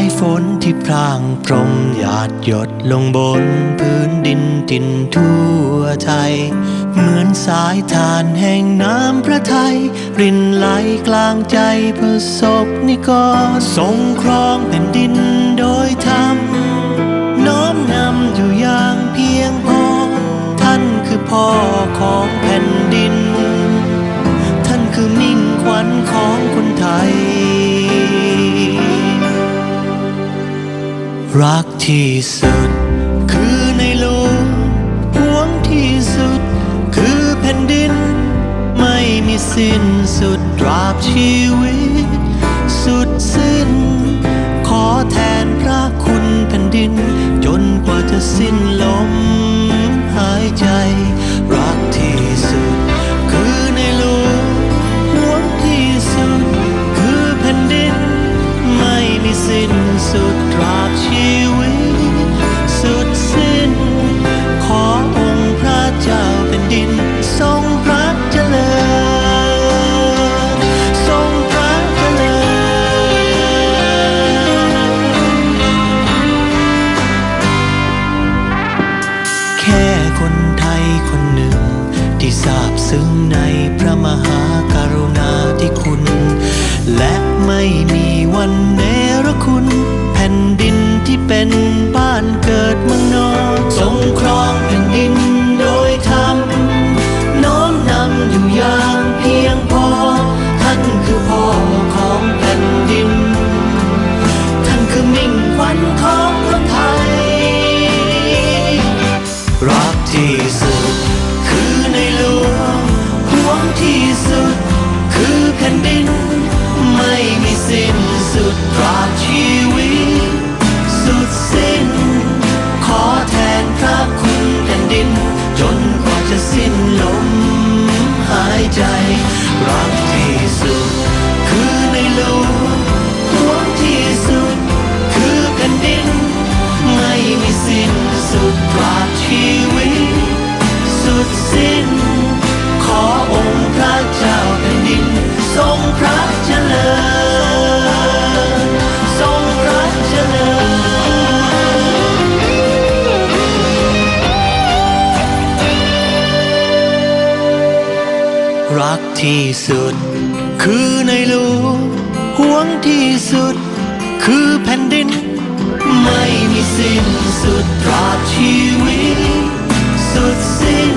สายฝนที่พรางพรมหยาดหยดลงบนพื้นดินดินทั่วไทย เหมือนสายทานแห่งน้ำพระทัย รินไหลกลางใจประสบนิกรทรงครองแผ่นดินโดยธรรมน้อมนำอยู่อย่างเพียงพอ ท่านคือพ่อของแผ่นดิน รักที่สุด คือในหลวงห่วงที่สุด คือแผ่นดิน ไม่มีสิ้นสุดตราบชีวิต สุดสิ้น ขอแทนพระคุณแผ่นดิน จนกว่าจะสิ้น ที่ทราบซึ้งในพระมหากรุณาธิคุณ และไม่มีวันเนรคุณ แผ่นดินที่เป็นบ้านเกิดเมืองนอนทรงครองแผ่นดินโดยธรรมน้อมนำอยู่อย่างเพียงพอ ท่านคือพ่อของแผ่นดิน ท่านคือมิ่งขวัญของคนไทยรักที่สุด ที่สุด คือแผ่นดิน ไม่มีสิ้นสุดตราบชีวิต สุดสิ้น ขอแทนพระคุณแผ่นดิน จนกว่าจะสิ้นลมหายใจรัก รักที่สุด คือในหลวงห่วงที่สุด คือแผ่นดิน ไม่มีสิ้นสุดตราบชีวิต สุดสิ้น